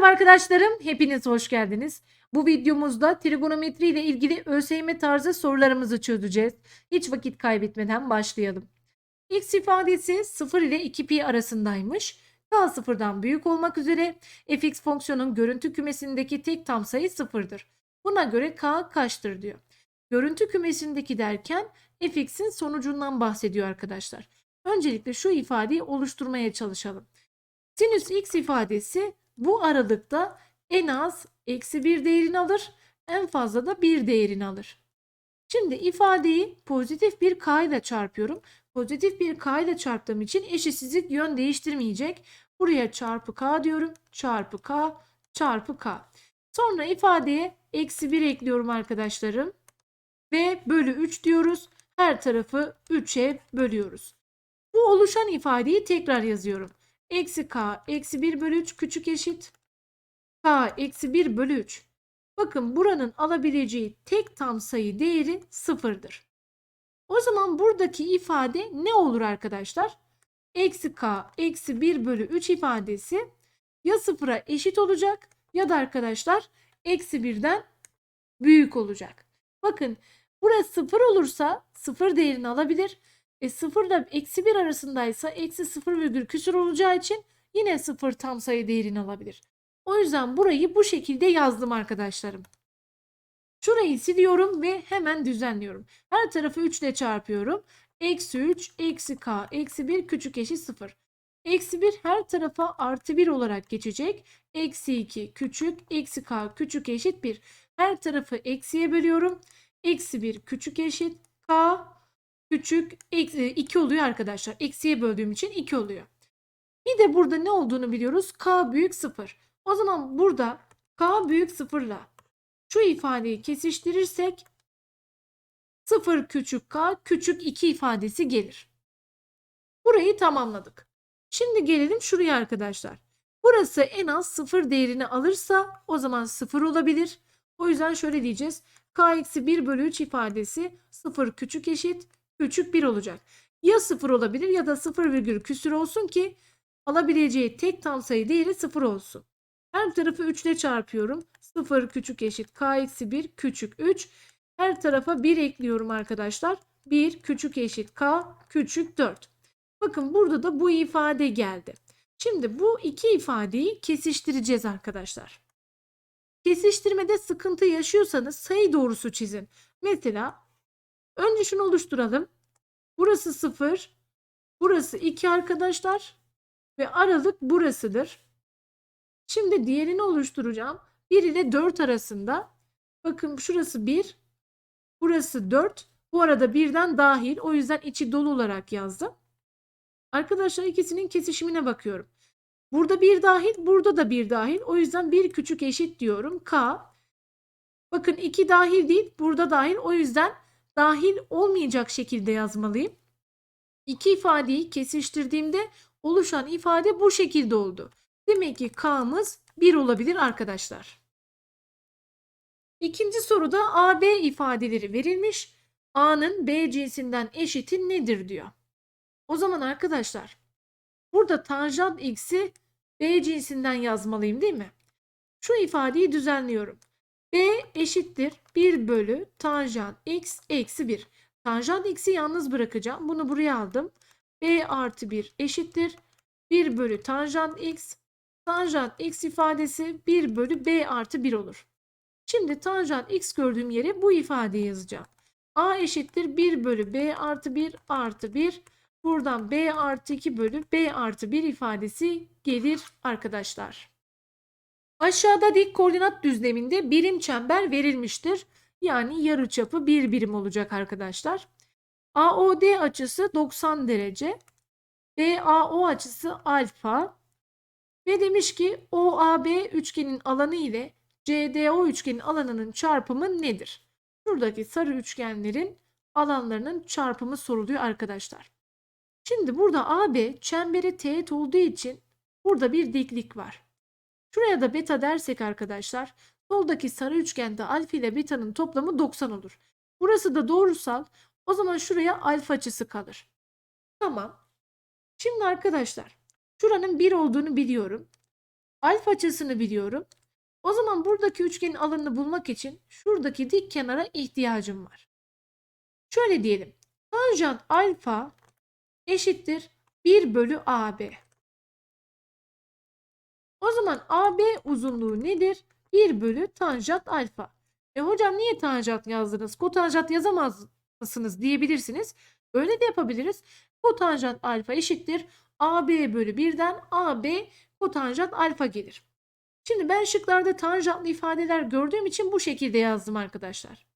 Merhaba arkadaşlarım, hepiniz hoş geldiniz. Bu videomuzda trigonometri ile ilgili ÖSYM tarzı sorularımızı çözeceğiz. Hiç vakit kaybetmeden başlayalım. X ifadesi 0 ile 2pi arasındaymış. K sıfırdan büyük olmak üzere fx fonksiyonun görüntü kümesindeki tek tam sayı sıfırdır. Buna göre K kaçtır diyor. Görüntü kümesindeki derken fx'in sonucundan bahsediyor arkadaşlar. Öncelikle şu ifadeyi oluşturmaya çalışalım. Sinüs x ifadesi bu aralıkta en az eksi bir değerini alır, en fazla da bir değerini alır. Şimdi ifadeyi pozitif bir k ile çarpıyorum. Pozitif bir k ile çarptığım için eşitsizlik yön değiştirmeyecek. Buraya çarpı k diyorum. Çarpı k çarpı k. Sonra ifadeye eksi 1 ekliyorum arkadaşlarım. Ve bölü 3 diyoruz. Her tarafı 3'e bölüyoruz. Bu oluşan ifadeyi tekrar yazıyorum. Eksi k eksi 1 bölü 3 küçük eşit. k eksi 1 bölü 3. Bakın buranın alabileceği tek tam sayı değeri sıfırdır. O zaman buradaki ifade ne olur arkadaşlar? Eksi k eksi 1 bölü 3 ifadesi ya sıfıra eşit olacak ya da arkadaşlar eksi 1'den büyük olacak. Bakın burası sıfır olursa sıfır değerini alabilir. E 0 ile eksi 1 arasındaysa eksi 0 virgül küsur olacağı için yine 0 tam sayı değerini alabilir. O yüzden burayı bu şekilde yazdım arkadaşlarım. Şurayı siliyorum ve hemen düzenliyorum. Her tarafı 3 ile çarpıyorum. Eksi 3, eksi k, eksi 1 küçük eşit 0. Eksi 1 her tarafa artı 1 olarak geçecek. Eksi 2 küçük, eksi k küçük eşit 1. Her tarafı eksiye bölüyorum. Eksi 1 küçük eşit k küçük 2 oluyor arkadaşlar. Eksiye böldüğüm için 2 oluyor. Bir de burada ne olduğunu biliyoruz. K büyük 0. O zaman burada K büyük 0 ile şu ifadeyi kesiştirirsek 0 küçük K küçük 2 ifadesi gelir. Burayı tamamladık. Şimdi gelelim şuraya arkadaşlar. Burası en az 0 değerini alırsa o zaman 0 olabilir. O yüzden şöyle diyeceğiz. K eksi 1 bölü 3 ifadesi 0 küçük eşit küçük 1 olacak. Ya 0 olabilir ya da 0 virgül küsür olsun ki alabileceği tek tam sayı değeri 0 olsun. Her tarafı 3 ile çarpıyorum. 0 küçük eşit k eksi 1 küçük 3. Her tarafa 1 ekliyorum arkadaşlar. 1 küçük eşit k küçük 4. Bakın burada da bu ifade geldi. Şimdi bu iki ifadeyi kesiştireceğiz arkadaşlar. Kesiştirmede sıkıntı yaşıyorsanız sayı doğrusu çizin. Mesela önce şunu oluşturalım. Burası 0. Burası 2 arkadaşlar. Ve aralık burasıdır. Şimdi diğerini oluşturacağım. 1 ile 4 arasında. Bakın şurası 1. Burası 4. Bu arada birden dahil. O yüzden içi dolu olarak yazdım. Arkadaşlar ikisinin kesişimine bakıyorum. Burada bir dahil, burada da bir dahil. O yüzden bir küçük eşit diyorum. K. Bakın 2 dahil değil, burada dahil. O yüzden dahil olmayacak şekilde yazmalıyım. İki ifadeyi kesiştirdiğimde oluşan ifade bu şekilde oldu. Demek ki K'mız 1 olabilir arkadaşlar. İkinci soruda AB ifadeleri verilmiş. A'nın B cinsinden eşiti nedir diyor. O zaman arkadaşlar burada tanjant x'i B cinsinden yazmalıyım değil mi? Şu ifadeyi düzenliyorum. B eşittir 1 bölü tanjant x eksi 1. Tanjant x'i yalnız bırakacağım. Bunu buraya aldım. B artı 1 eşittir 1 bölü tanjant x. Tanjant x ifadesi 1 bölü b artı 1 olur. Şimdi tanjant x gördüğüm yere bu ifadeyi yazacağım. a eşittir 1 bölü b artı 1 artı 1. Buradan b artı 2 bölü b artı 1 ifadesi gelir arkadaşlar. Aşağıda dik koordinat düzleminde birim çember verilmiştir. Yani yarıçapı bir birim olacak arkadaşlar. AOD açısı 90 derece. BAO açısı alfa. Ve demiş ki OAB üçgenin alanı ile CDO üçgenin alanının çarpımı nedir? Şuradaki sarı üçgenlerin alanlarının çarpımı soruluyor arkadaşlar. Şimdi burada AB çemberi teğet olduğu için burada bir diklik var. Şuraya da beta dersek arkadaşlar soldaki sarı üçgende alfa ile beta'nın toplamı 90 olur. Burası da doğrusal. O zaman şuraya alfa açısı kalır. Tamam. Şimdi arkadaşlar şuranın 1 olduğunu biliyorum. Alfa açısını biliyorum. O zaman buradaki üçgenin alanını bulmak için şuradaki dik kenara ihtiyacım var. Şöyle diyelim. Tanjant alfa eşittir 1 bölü AB. O zaman AB uzunluğu nedir? 1 bölü tanjant alfa. E hocam niye tanjant yazdınız? Kotanjant yazamaz mısınız diyebilirsiniz. Öyle de yapabiliriz. Kotanjant alfa eşittir. AB bölü 1'den AB kotanjant alfa gelir. Şimdi ben şıklarda tanjantlı ifadeler gördüğüm için bu şekilde yazdım arkadaşlar.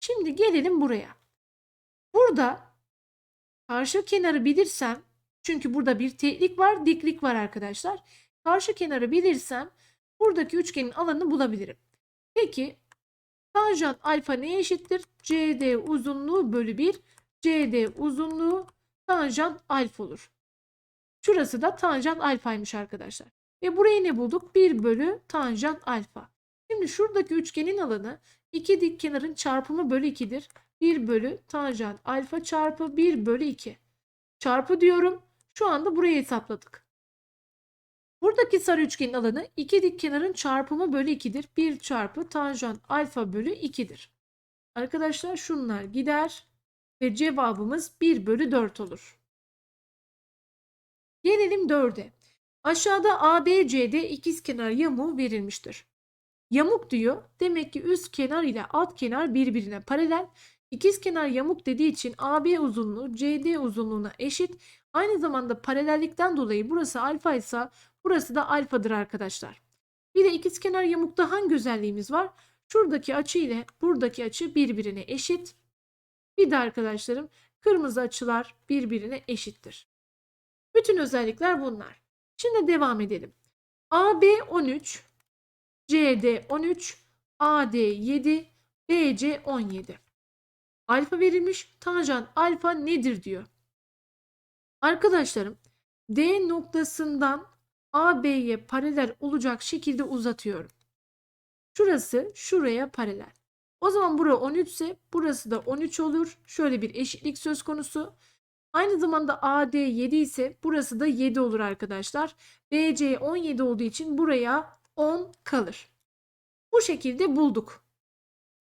Şimdi gelelim buraya. Burada karşı kenarı bilirsem çünkü burada bir teklik var, diklik var arkadaşlar. Karşı kenarı bilirsem buradaki üçgenin alanını bulabilirim. Peki tanjant alfa neye eşittir? CD uzunluğu bölü 1. CD uzunluğu tanjant alfa olur. Şurası da tanjant alfaymış arkadaşlar. Ve burayı ne bulduk? 1 bölü tanjant alfa. Şimdi şuradaki üçgenin alanı iki dik kenarın çarpımı bölü 2'dir. 1 bölü tanjant alfa çarpı 1 bölü 2. Çarpı diyorum. Şu anda burayı hesapladık. Buradaki sarı üçgenin alanı iki dik kenarın çarpımı bölü 2'dir. 1 çarpı tanjant alfa bölü 2'dir. Arkadaşlar şunlar gider ve cevabımız 1 bölü 4 olur. Gelelim 4'e. Aşağıda ABCD ikizkenar yamuğu verilmiştir. Yamuk diyor. Demek ki üst kenar ile alt kenar birbirine paralel. İkizkenar yamuk dediği için AB uzunluğu CD uzunluğuna eşit. Aynı zamanda paralellikten dolayı burası alfa ise burası da alfadır arkadaşlar. Bir de ikizkenar yamukta hangi özelliğimiz var? Şuradaki açı ile buradaki açı birbirine eşit. Bir de arkadaşlarım kırmızı açılar birbirine eşittir. Bütün özellikler bunlar. Şimdi devam edelim. AB 13, CD 13, AD 7, BC 17. Alfa verilmiş. Tanjant alfa nedir diyor. Arkadaşlarım D noktasından AB'ye paralel olacak şekilde uzatıyorum. Şurası şuraya paralel. O zaman bura 13 ise burası da 13 olur. Şöyle bir eşitlik söz konusu. Aynı zamanda AD 7 ise burası da 7 olur arkadaşlar. BC 17 olduğu için buraya 10 kalır. Bu şekilde bulduk.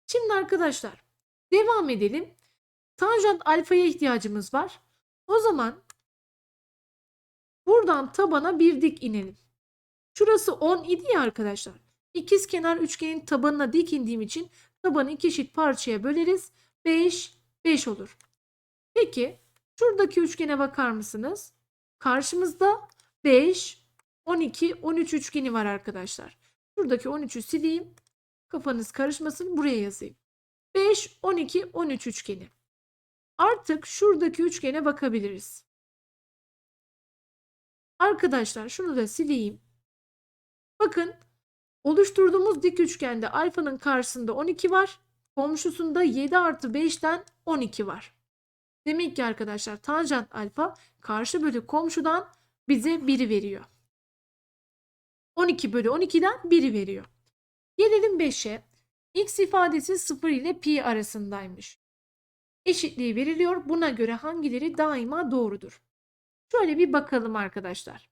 Şimdi arkadaşlar devam edelim. Tanjant alfaya ihtiyacımız var. O zaman buradan tabana bir dik inelim. Şurası 10 idi ya arkadaşlar. İkiz kenar üçgenin tabanına dik indiğim için tabanı iki eşit parçaya böleriz. 5, 5 olur. Peki Şuradaki üçgene bakar mısınız? Karşımızda 5, 12, 13 üçgeni var arkadaşlar. Şuradaki 13'ü sileyim. Kafanız karışmasın. Buraya yazayım. 5, 12, 13 üçgeni. Artık şuradaki üçgene bakabiliriz. Arkadaşlar şunu da sileyim. Bakın oluşturduğumuz dik üçgende alfanın karşısında 12 var. Komşusunda 7 artı 5'ten 12 var. Demek ki arkadaşlar tanjant alfa karşı bölü komşudan bize 1'i veriyor. 12 bölü 12'den 1'i veriyor. Gelelim 5'e. X ifadesi 0 ile pi arasındaymış. Eşitliği veriliyor. Buna göre hangileri daima doğrudur? Şöyle bir bakalım arkadaşlar.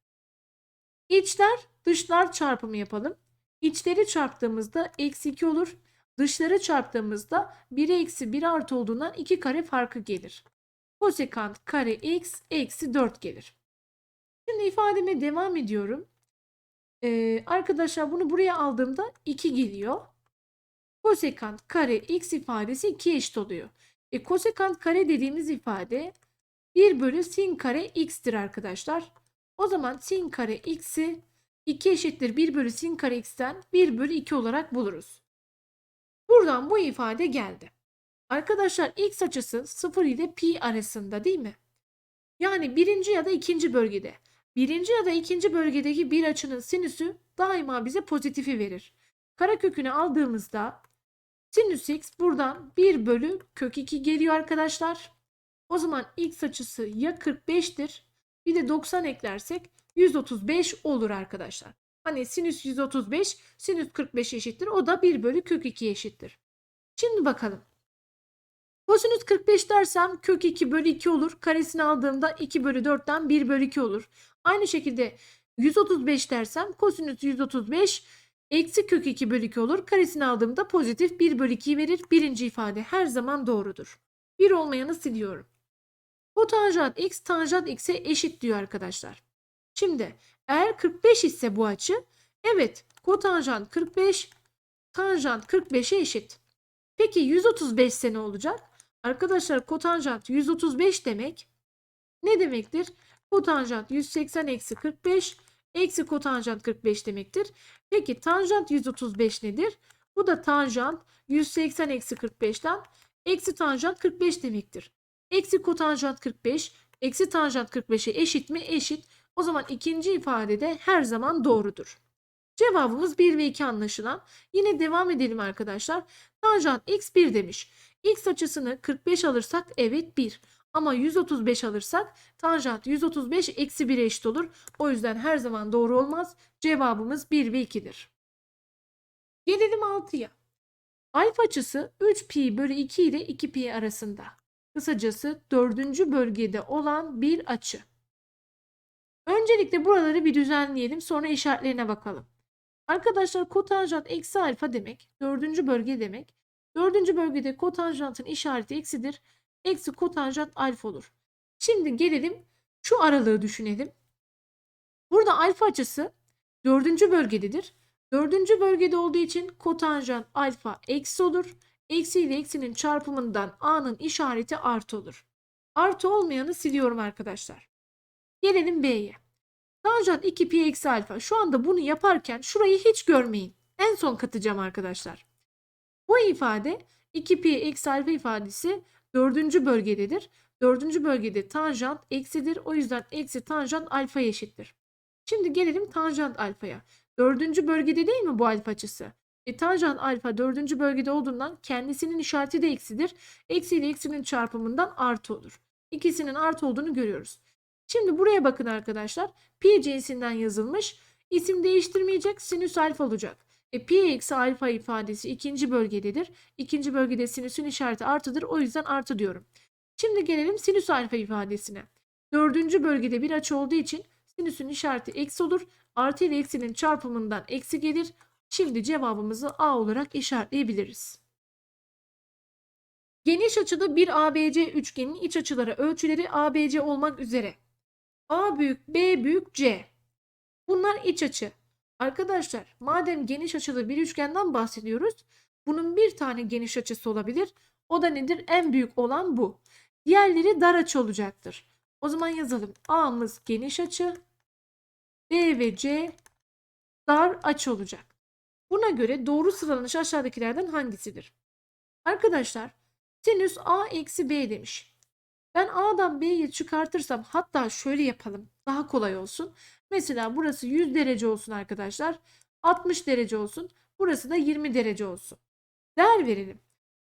İçler dışlar çarpımı yapalım. İçleri çarptığımızda eksi 2 olur. Dışları çarptığımızda 1 eksi 1 artı olduğundan 2 kare farkı gelir kosekant kare x eksi 4 gelir. Şimdi ifademe devam ediyorum. Ee, arkadaşlar bunu buraya aldığımda 2 geliyor. Kosekant kare x ifadesi 2 eşit oluyor. E, kosekant kare dediğimiz ifade 1 bölü sin kare x'tir arkadaşlar. O zaman sin kare x'i 2 eşittir 1 bölü sin kare x'ten 1 bölü 2 olarak buluruz. Buradan bu ifade geldi. Arkadaşlar x açısı 0 ile pi arasında değil mi? Yani birinci ya da ikinci bölgede. Birinci ya da ikinci bölgedeki bir açının sinüsü daima bize pozitifi verir. Karekökünü aldığımızda sinüs x buradan 1 bölü kök 2 geliyor arkadaşlar. O zaman x açısı ya 45'tir bir de 90 eklersek 135 olur arkadaşlar. Hani sinüs 135 sinüs 45 eşittir o da 1 bölü kök 2 eşittir. Şimdi bakalım. Kosinüs 45 dersem kök 2 bölü 2 olur. Karesini aldığımda 2 bölü 4'ten 1 bölü 2 olur. Aynı şekilde 135 dersem kosinüs 135 eksi kök 2 bölü 2 olur. Karesini aldığımda pozitif 1 bölü 2'yi verir. Birinci ifade her zaman doğrudur. 1 olmayanı siliyorum. Kotanjant x tanjant x'e eşit diyor arkadaşlar. Şimdi eğer 45 ise bu açı evet kotanjant 45 tanjant 45'e eşit. Peki 135 ise ne olacak? Arkadaşlar kotanjant 135 demek ne demektir? Kotanjant 180 eksi 45 eksi kotanjant 45 demektir. Peki tanjant 135 nedir? Bu da tanjant 180 eksi 45'ten eksi tanjant 45 demektir. Eksi kotanjant 45 eksi tanjant 45'e eşit mi? Eşit. O zaman ikinci ifadede her zaman doğrudur. Cevabımız 1 ve 2 anlaşılan. Yine devam edelim arkadaşlar. Tanjant x 1 demiş. X açısını 45 alırsak evet 1. Ama 135 alırsak tanjant 135 eksi 1'e eşit olur. O yüzden her zaman doğru olmaz. Cevabımız 1 ve 2'dir. Gelelim 6'ya. Alfa açısı 3 pi bölü 2 ile 2 pi arasında. Kısacası dördüncü bölgede olan bir açı. Öncelikle buraları bir düzenleyelim sonra işaretlerine bakalım. Arkadaşlar kotanjant eksi alfa demek. Dördüncü bölge demek. Dördüncü bölgede kotanjantın işareti eksidir. Eksi kotanjant alfa olur. Şimdi gelelim şu aralığı düşünelim. Burada alfa açısı dördüncü bölgededir. Dördüncü bölgede olduğu için kotanjant alfa eksi olur. Eksi ile eksinin çarpımından a'nın işareti artı olur. Artı olmayanı siliyorum arkadaşlar. Gelelim b'ye. Tanjant 2 pi eksi alfa. Şu anda bunu yaparken şurayı hiç görmeyin. En son katacağım arkadaşlar. Bu ifade 2 pi eksi alfa ifadesi dördüncü bölgededir. Dördüncü bölgede tanjant eksidir. O yüzden eksi tanjant alfa eşittir. Şimdi gelelim tanjant alfaya. Dördüncü bölgede değil mi bu alfa açısı? E, tanjant alfa dördüncü bölgede olduğundan kendisinin işareti de eksidir. Eksi ile eksinin çarpımından artı olur. İkisinin artı olduğunu görüyoruz. Şimdi buraya bakın arkadaşlar. Pi cinsinden yazılmış. İsim değiştirmeyecek. Sinüs alfa olacak. E, pi eksi alfa ifadesi ikinci bölgededir. İkinci bölgede sinüsün işareti artıdır. O yüzden artı diyorum. Şimdi gelelim sinüs alfa ifadesine. Dördüncü bölgede bir açı olduğu için sinüsün işareti eksi olur. Artı ile eksinin çarpımından eksi gelir. Şimdi cevabımızı A olarak işaretleyebiliriz. Geniş açılı bir ABC üçgenin iç açıları ölçüleri ABC olmak üzere. A büyük, B büyük, C. Bunlar iç açı. Arkadaşlar madem geniş açılı bir üçgenden bahsediyoruz. Bunun bir tane geniş açısı olabilir. O da nedir? En büyük olan bu. Diğerleri dar açı olacaktır. O zaman yazalım. A'mız geniş açı. B ve C dar açı olacak. Buna göre doğru sıralanış aşağıdakilerden hangisidir? Arkadaşlar sinüs A eksi B demiş. Ben A'dan B'yi çıkartırsam hatta şöyle yapalım. Daha kolay olsun. Mesela burası 100 derece olsun arkadaşlar. 60 derece olsun. Burası da 20 derece olsun. Değer verelim.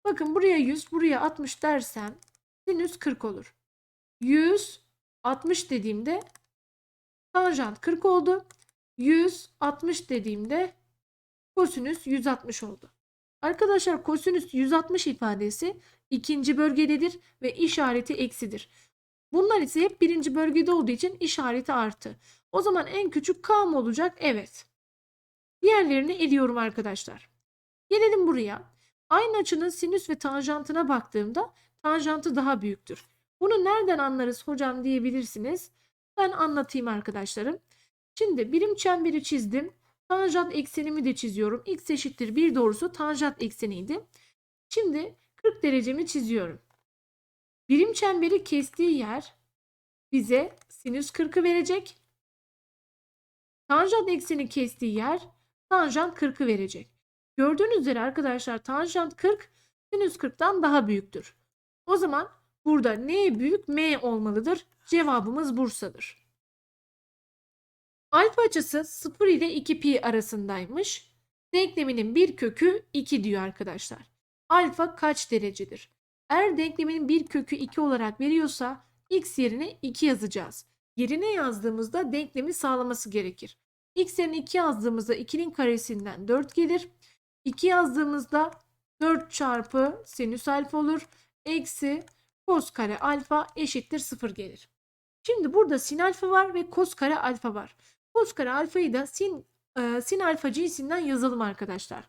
Bakın buraya 100, buraya 60 dersem sinüs 40 olur. 100, 60 dediğimde tanjant 40 oldu. 100, 60 dediğimde kosinüs 160 oldu. Arkadaşlar kosinüs 160 ifadesi ikinci bölgededir ve işareti eksidir. Bunlar ise hep birinci bölgede olduğu için işareti artı. O zaman en küçük k mı olacak? Evet. Diğerlerini eliyorum arkadaşlar. Gelelim buraya. Aynı açının sinüs ve tanjantına baktığımda tanjantı daha büyüktür. Bunu nereden anlarız hocam diyebilirsiniz. Ben anlatayım arkadaşlarım. Şimdi birim çemberi çizdim. Tanjant eksenimi de çiziyorum. X eşittir 1 doğrusu tanjant ekseniydi. Şimdi 40 derecemi çiziyorum. Birim çemberi kestiği yer bize sinüs 40'ı verecek. Tanjant ekseni kestiği yer tanjant 40'ı verecek. Gördüğünüz üzere arkadaşlar tanjant 40 sinüs 40'tan daha büyüktür. O zaman burada n büyük m olmalıdır. Cevabımız Bursa'dır. Alfa açısı 0 ile 2 pi arasındaymış. Denkleminin bir kökü 2 diyor arkadaşlar. Alfa kaç derecedir? Eğer denkleminin bir kökü 2 olarak veriyorsa x yerine 2 yazacağız. Yerine yazdığımızda denklemi sağlaması gerekir. x yerine 2 yazdığımızda 2'nin karesinden 4 gelir. 2 yazdığımızda 4 çarpı sinüs alfa olur. Eksi kos kare alfa eşittir 0 gelir. Şimdi burada sin alfa var ve kos kare alfa var. Cos kare alfayı da sin, e, sin alfa cinsinden yazalım arkadaşlar.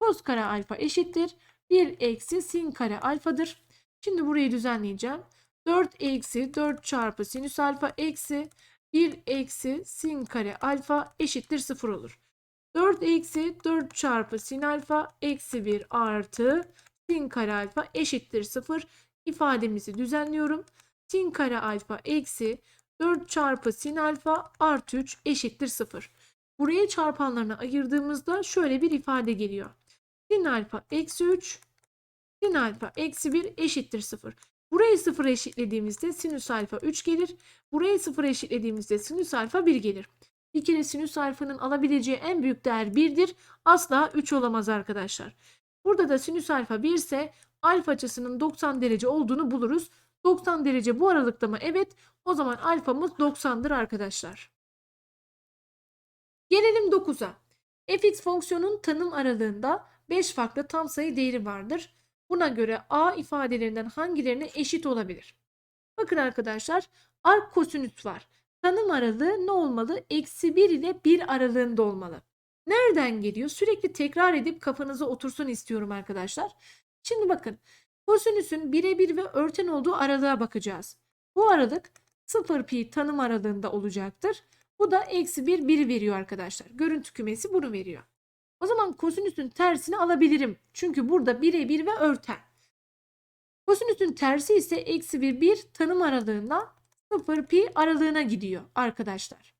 Cos kare alfa eşittir. 1 eksi sin kare alfadır. Şimdi burayı düzenleyeceğim. 4 eksi 4 çarpı sinüs alfa eksi 1 eksi sin kare alfa eşittir 0 olur. 4 eksi 4 çarpı sin alfa eksi 1 artı sin kare alfa eşittir 0 ifademizi düzenliyorum. Sin kare alfa eksi 4 çarpı sin alfa artı 3 eşittir 0. Buraya çarpanlarına ayırdığımızda şöyle bir ifade geliyor. Sin alfa eksi 3 sin alfa eksi 1 eşittir 0. Burayı 0 eşitlediğimizde sinüs alfa 3 gelir. Burayı 0 eşitlediğimizde sinüs alfa 1 gelir. Bir sinüs alfanın alabileceği en büyük değer 1'dir. Asla 3 olamaz arkadaşlar. Burada da sinüs alfa 1 ise alfa açısının 90 derece olduğunu buluruz. 90 derece bu aralıkta mı? Evet. O zaman alfamız 90'dır arkadaşlar. Gelelim 9'a. fx fonksiyonun tanım aralığında 5 farklı tam sayı değeri vardır. Buna göre a ifadelerinden hangilerine eşit olabilir? Bakın arkadaşlar ark kosinüs var. Tanım aralığı ne olmalı? Eksi 1 ile 1 aralığında olmalı. Nereden geliyor? Sürekli tekrar edip kafanıza otursun istiyorum arkadaşlar. Şimdi bakın kosinüsün birebir ve örten olduğu aralığa bakacağız. Bu aralık 0 pi tanım aralığında olacaktır. Bu da eksi 1 1 veriyor arkadaşlar. Görüntü kümesi bunu veriyor. O zaman kosinüsün tersini alabilirim. Çünkü burada birebir ve örten. Kosinüsün tersi ise eksi 1 1 tanım aralığında 0 pi aralığına gidiyor arkadaşlar.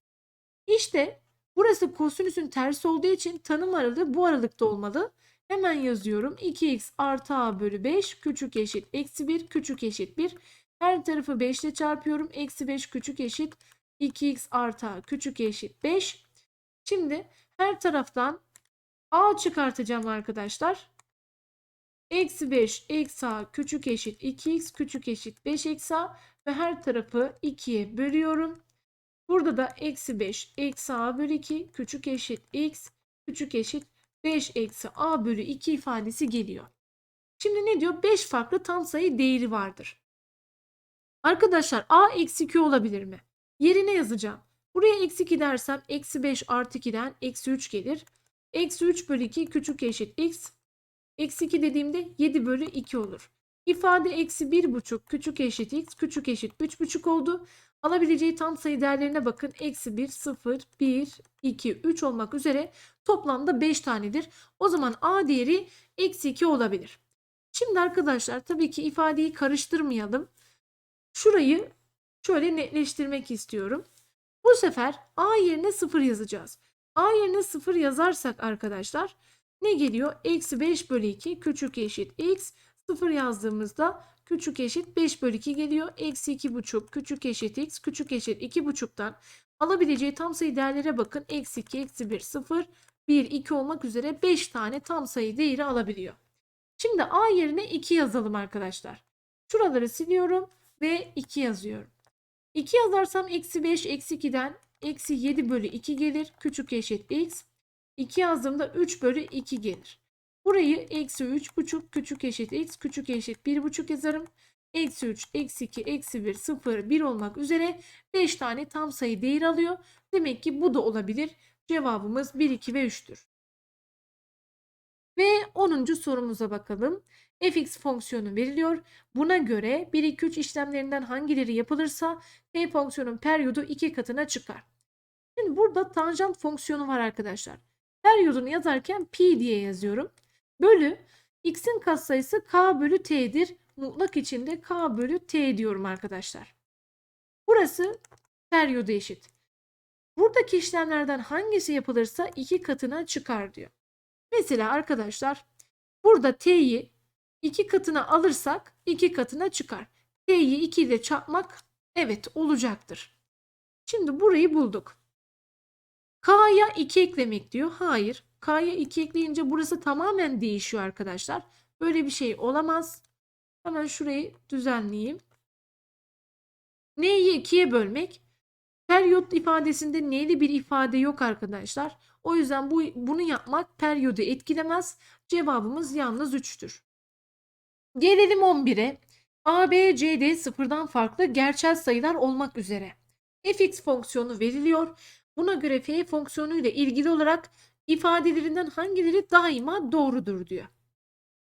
İşte burası kosinüsün tersi olduğu için tanım aralığı bu aralıkta olmalı. Hemen yazıyorum. 2x artı a bölü 5 küçük eşit eksi 1 küçük eşit 1. Her tarafı 5 ile çarpıyorum. Eksi 5 küçük eşit 2x artı a küçük eşit 5. Şimdi her taraftan a çıkartacağım arkadaşlar. Eksi 5 eksi a küçük eşit 2x küçük eşit 5 eksi a ve her tarafı 2'ye bölüyorum. Burada da eksi 5 eksi a bölü 2 küçük eşit x küçük eşit 5 eksi a bölü 2 ifadesi geliyor. Şimdi ne diyor? 5 farklı tam sayı değeri vardır. Arkadaşlar a eksi 2 olabilir mi? Yerine yazacağım. Buraya eksi 2 dersem eksi 5 artı 2'den eksi 3 gelir. Eksi 3 bölü 2 küçük eşit x. Eksi 2 dediğimde 7 bölü 2 olur. İfade eksi 1,5 küçük eşit x küçük eşit 3,5 oldu. Alabileceği tam sayı değerlerine bakın. Eksi 1, 0, 1, 2, 3 olmak üzere toplamda 5 tanedir. O zaman a değeri eksi 2 olabilir. Şimdi arkadaşlar tabii ki ifadeyi karıştırmayalım. Şurayı şöyle netleştirmek istiyorum. Bu sefer a yerine 0 yazacağız. A yerine 0 yazarsak arkadaşlar ne geliyor? Eksi 5 bölü 2 küçük eşit x. 0 yazdığımızda küçük eşit 5 bölü 2 geliyor. Eksi 2,5 küçük eşit x küçük eşit 2,5'tan alabileceği tam sayı değerlere bakın. Eksi 2, eksi 1, 0, 1, 2 olmak üzere 5 tane tam sayı değeri alabiliyor. Şimdi a yerine 2 yazalım arkadaşlar. Şuraları siliyorum ve 2 yazıyorum. 2 yazarsam eksi 5 eksi 2'den eksi 7 bölü 2 gelir. Küçük eşit x. 2 yazdığımda 3 bölü 2 gelir. Burayı eksi 3,5 küçük eşit x küçük eşit 1,5 yazarım. Eksi 3, eksi 2, eksi 1, 0, 1 olmak üzere 5 tane tam sayı değer alıyor. Demek ki bu da olabilir. Cevabımız 1, 2 ve 3'tür. Ve 10. sorumuza bakalım. Fx fonksiyonu veriliyor. Buna göre 1, 2, 3 işlemlerinden hangileri yapılırsa f fonksiyonun periyodu 2 katına çıkar. Şimdi burada tanjant fonksiyonu var arkadaşlar. Periyodunu yazarken pi diye yazıyorum. Bölü x'in katsayısı k bölü t'dir. Mutlak içinde k bölü t diyorum arkadaşlar. Burası periyodu eşit. Buradaki işlemlerden hangisi yapılırsa 2 katına çıkar diyor. Mesela arkadaşlar burada t'yi 2 katına alırsak 2 katına çıkar. T'yi 2 ile çarpmak evet olacaktır. Şimdi burayı bulduk. K'ya 2 eklemek diyor. Hayır. K'ya 2 ekleyince burası tamamen değişiyor arkadaşlar. Böyle bir şey olamaz. Hemen şurayı düzenleyeyim. N'yi 2'ye bölmek. Periyot ifadesinde n'li bir ifade yok arkadaşlar. O yüzden bu, bunu yapmak periyodu etkilemez. Cevabımız yalnız 3'tür. Gelelim 11'e. A, B, C, D sıfırdan farklı gerçel sayılar olmak üzere. fx fonksiyonu veriliyor. Buna göre f fonksiyonu ile ilgili olarak ifadelerinden hangileri daima doğrudur diyor.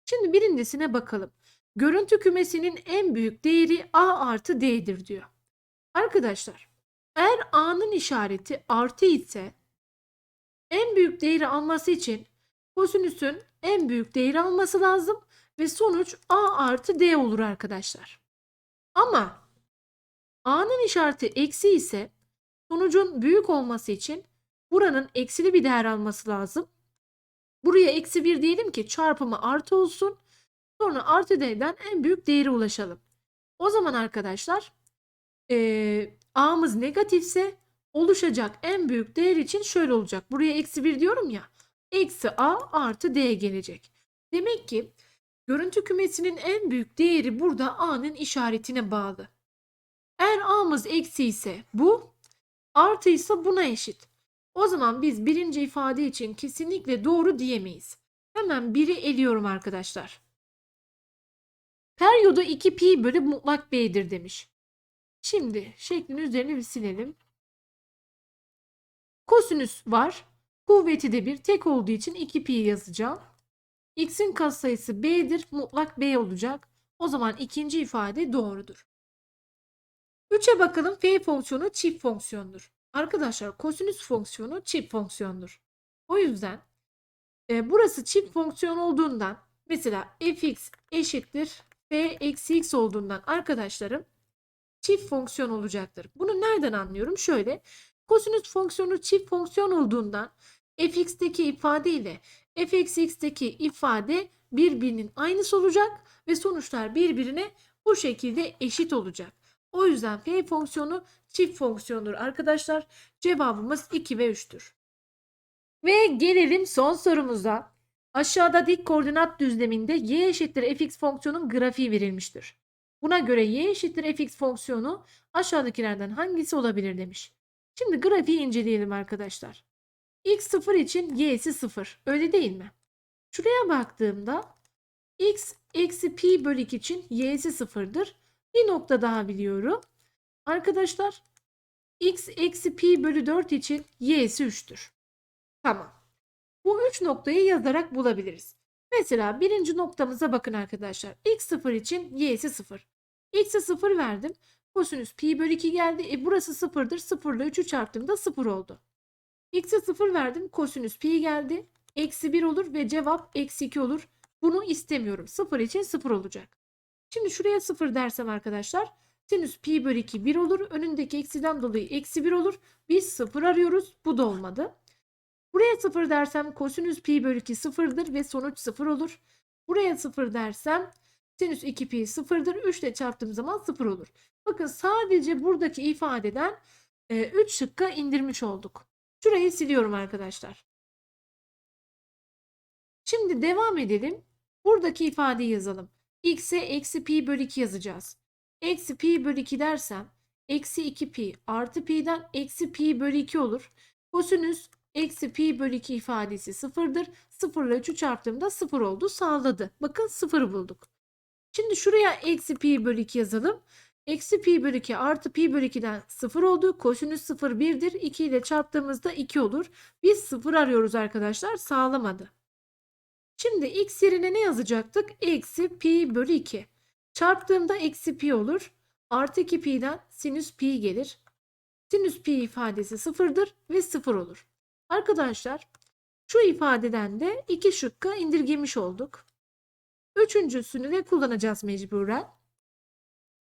Şimdi birincisine bakalım. Görüntü kümesinin en büyük değeri a artı d'dir diyor. Arkadaşlar eğer a'nın işareti artı ise en büyük değeri alması için kosinüsün en büyük değeri alması lazım ve sonuç a artı d olur arkadaşlar. Ama a'nın işareti eksi ise sonucun büyük olması için buranın eksili bir değer alması lazım. Buraya eksi 1 diyelim ki çarpımı artı olsun. Sonra artı d'den en büyük değere ulaşalım. O zaman arkadaşlar eee, a'mız negatifse oluşacak en büyük değer için şöyle olacak. Buraya eksi 1 diyorum ya. Eksi a artı d gelecek. Demek ki görüntü kümesinin en büyük değeri burada a'nın işaretine bağlı. Eğer a'mız eksi ise bu, artı ise buna eşit. O zaman biz birinci ifade için kesinlikle doğru diyemeyiz. Hemen biri eliyorum arkadaşlar. Periyodu 2 pi bölü mutlak b'dir demiş. Şimdi şeklin üzerine bir silelim. Kosinüs var. Kuvveti de bir tek olduğu için 2 pi yazacağım. X'in katsayısı b'dir. Mutlak b olacak. O zaman ikinci ifade doğrudur. 3'e bakalım. F fonksiyonu çift fonksiyondur. Arkadaşlar kosinüs fonksiyonu çift fonksiyondur. O yüzden e, burası çift fonksiyon olduğundan mesela fx eşittir f eksi x olduğundan arkadaşlarım çift fonksiyon olacaktır. Bunu nereden anlıyorum? Şöyle kosinüs fonksiyonu çift fonksiyon olduğundan fx'teki ifade ile f x'teki ifade birbirinin aynısı olacak ve sonuçlar birbirine bu şekilde eşit olacak. O yüzden f fonksiyonu çift fonksiyondur arkadaşlar. Cevabımız 2 ve 3'tür. Ve gelelim son sorumuza. Aşağıda dik koordinat düzleminde y eşittir fx fonksiyonun grafiği verilmiştir. Buna göre y eşittir fx fonksiyonu aşağıdakilerden hangisi olabilir demiş. Şimdi grafiği inceleyelim arkadaşlar. X 0 için y'si 0 öyle değil mi? Şuraya baktığımda x eksi pi bölü 2 için y'si 0'dır. Bir nokta daha biliyorum. Arkadaşlar x eksi pi bölü 4 için y'si 3'tür. Tamam. Bu 3 noktayı yazarak bulabiliriz. Mesela birinci noktamıza bakın arkadaşlar. x 0 için y'si 0. x'e 0 verdim. Kosinüs pi bölü 2 geldi. E burası 0'dır. 0 ile 3'ü çarptığımda 0 oldu. X'e 0 verdim. Kosinüs pi geldi. Eksi 1 olur ve cevap eksi 2 olur. Bunu istemiyorum. 0 için 0 olacak. Şimdi şuraya 0 dersem arkadaşlar sinüs pi bölü 2 1 olur. Önündeki eksiden dolayı eksi 1 olur. Biz 0 arıyoruz. Bu da olmadı. Buraya 0 dersem kosinüs pi bölü 2 sıfırdır ve sonuç 0 olur. Buraya 0 dersem sinüs 2 pi sıfırdır. 3 ile çarptığım zaman 0 olur. Bakın sadece buradaki ifadeden 3 şıkka indirmiş olduk. Şurayı siliyorum arkadaşlar. Şimdi devam edelim. Buradaki ifadeyi yazalım x'e eksi pi bölü 2 yazacağız. Eksi pi bölü 2 dersem eksi 2 pi artı pi'den eksi pi bölü 2 olur. Kosinüs eksi pi bölü 2 ifadesi sıfırdır. 0 ile 3'ü çarptığımda 0 oldu sağladı. Bakın 0 bulduk. Şimdi şuraya eksi pi bölü 2 yazalım. Eksi pi bölü 2 artı pi bölü 2'den 0 oldu. Kosinüs 0 1'dir. 2 ile çarptığımızda 2 olur. Biz 0 arıyoruz arkadaşlar sağlamadı. Şimdi x yerine ne yazacaktık? Eksi pi bölü 2. Çarptığımda eksi pi olur. Artı 2 pi'den sinüs pi gelir. Sinüs pi ifadesi sıfırdır ve sıfır olur. Arkadaşlar şu ifadeden de iki şıkka indirgemiş olduk. Üçüncüsünü de kullanacağız mecburen.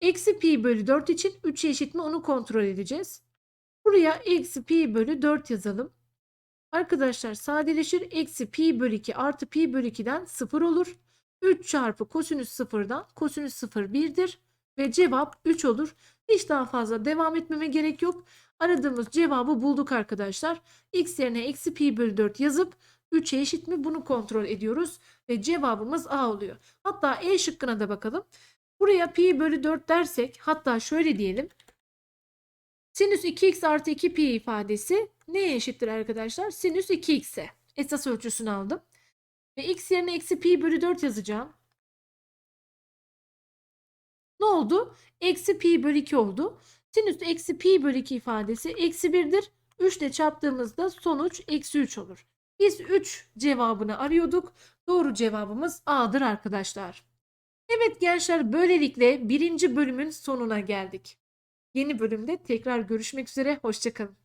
Eksi pi bölü 4 için 3 eşit mi onu kontrol edeceğiz. Buraya eksi pi bölü 4 yazalım. Arkadaşlar sadeleşir. Eksi pi bölü 2 artı pi bölü 2'den 0 olur. 3 çarpı kosinüs 0'dan kosinüs 0 1'dir. Ve cevap 3 olur. Hiç daha fazla devam etmeme gerek yok. Aradığımız cevabı bulduk arkadaşlar. X yerine eksi pi bölü 4 yazıp 3'e eşit mi bunu kontrol ediyoruz. Ve cevabımız A oluyor. Hatta E şıkkına da bakalım. Buraya pi bölü 4 dersek hatta şöyle diyelim. Sinüs 2x artı 2 pi ifadesi neye eşittir arkadaşlar? Sinüs 2x'e. Esas ölçüsünü aldım. Ve x yerine eksi pi bölü 4 yazacağım. Ne oldu? Eksi pi bölü 2 oldu. Sinüs eksi pi bölü 2 ifadesi eksi 1'dir. 3 ile çarptığımızda sonuç eksi 3 olur. Biz 3 cevabını arıyorduk. Doğru cevabımız A'dır arkadaşlar. Evet gençler böylelikle birinci bölümün sonuna geldik. Yeni bölümde tekrar görüşmek üzere. Hoşçakalın.